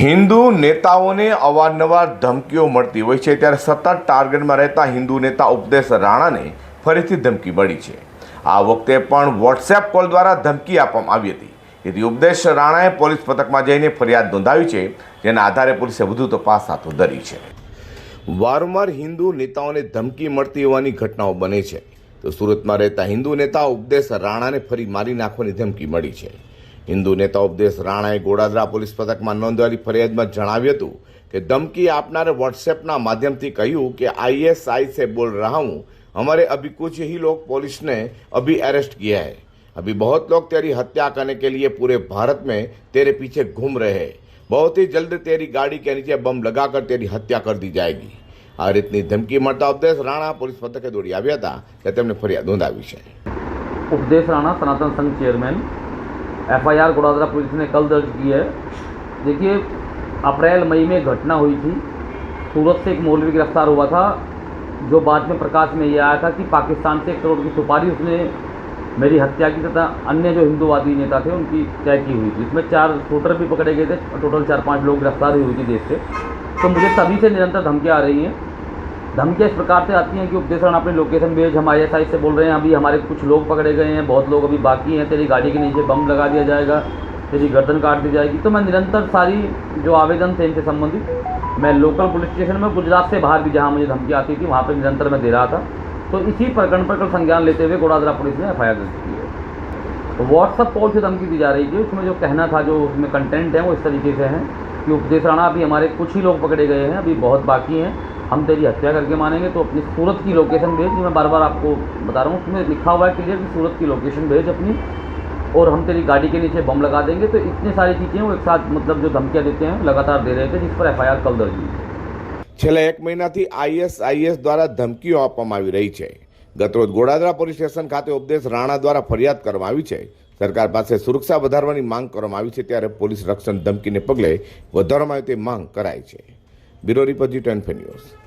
હિન્દુ નેતાઓને અવારનવાર ધમકીઓ મળતી હોય છે. ત્યારે સતત ટાર્ગેટમાં રહેતા હિન્દુ નેતા ઉપદેશ રાણાને ફરીથી ધમકી મળી છે. આ વખતે પણ વોટ્સએપ કોલ દ્વારા ધમકી આપવામાં આવી હતી. તેથી ઉપદેશ રાણાએ પોલીસ પથકમાં જઈને ફરિયાદ નોંધાવી છે. જેના આધારે પોલીસે વધુ તપાસ હાથ ધરી છે. વારંવાર હિન્દુ નેતાઓને ધમકી મળતી હોવાની ઘટનાઓ બને છે. તો સુરતમાં રહેતા હિન્દુ નેતા ઉપદેશ રાણાને ફરી મારી નાખવાની ધમકી મળી છે. हिंदू नेता उपदेश राणाए गोड़ाद्रा पुलिस पदक में नोधेली फरियाद में ज्व्यत कि धमकी आपना व्हाट्सएप मध्यम थी कहू कि आईएसआई से बोल रहा हूँ हमारे अभी कुछ ही लोग पुलिस ने अभी अरेस्ट किया है अभी बहुत लोग तेरी हत्या करने के लिए पूरे भारत में तेरे पीछे घूम रहे है बहुत ही जल्द तेरी गाड़ी के नीचे बम लगाकर तेरी हत्या कर दी जाएगी और इतनी धमकी मरता उपदेश राणा पुलिस मथके दौड़ी आया था कि फरियाद नोधाई उपदेश राणा सनातन संघ चेयरमैन एफआईआर गोडादरा पुलिस ने कल दर्ज की है। देखिए, अप्रैल, मई में घटना हुई थी। सूरत से एक मौलवी गिरफ़्तार हुआ था, जो बाद में प्रकाश में ये आया था कि पाकिस्तान से एक करोड़ की सुपारी उसने मेरी हत्या की तथा अन्य जो हिंदूवादी नेता थे, उनकी तय की हुई थी। इसमें चार शूटर भी पकड़े गए थे, टोटल चार पाँच लोग गिरफ़्तार हुई हुई थी देश से। तो मुझे तभी से निरंतर धमकियाँ आ रही हैं। धमकियाँ इस प्रकार से आती हैं कि उपदेश राणा अपनी लोकेशन भेज, हम आई से बोल रहे हैं, अभी हमारे कुछ लोग पकड़े गए हैं, बहुत लोग अभी बाकी हैं, तेरी गाड़ी के नीचे बम लगा दिया जाएगा, तेरी गर्दन काट दी जाएगी। तो मैं निरंतर सारी जो आवेदन थे इनसे संबंधित, मैं लोकल पुलिस स्टेशन में, गुजरात से बाहर भी जहाँ मुझे धमकी आती थी, वहाँ पर निरंतर मैं दे रहा था। तो इसी प्रकरण पर कल संज्ञान लेते हुए गोडादरा पुलिस ने एफ़ दर्ज की है। व्हाट्सअप कॉल से धमकी दी जा रही थी, उसमें जो कहना था, जो उसमें कंटेंट है, वो इस तरीके से है कि उपदेश राणा अभी हमारे कुछ ही लोग पकड़े गए हैं, अभी बहुत बाकी हैं। हम तेरी हत्या करके मानेंगे तो अपनी सूरत की लोकेशन भेज जो मैं बार बार आपको बता रहा हूँ उसमें लिखा हुआ है क्लियर कि सूरत की लोकेशन भेज अपनी और हम तेरी गाड़ी के नीचे बम लगा देंगे तो इतनी सारी चीज़ें वो एक साथ मतलब जो धमकियाँ देते हैं लगातार दे रहे थे जिस पर एफ कल दर्ज हुई છેલ્લા એક મહિનાથી આઈએસઆઈએસ દ્વારા ધમકીઓ આપવામાં આવી રહી છે ગતરોજ ગોડાદરા પોલીસ સ્ટેશન ખાતે ઉપદેશ રાણા દ્વારા ફરિયાદ કરવામાં આવી છે સરકાર પાસે સુરક્ષા વધારવાની માંગ કરવામાં આવી છે ત્યારે પોલીસ રક્ષણ ધમકીને પગલે વધારવામાં આવે તે માંગ કરાઈ છે bureau report G ten news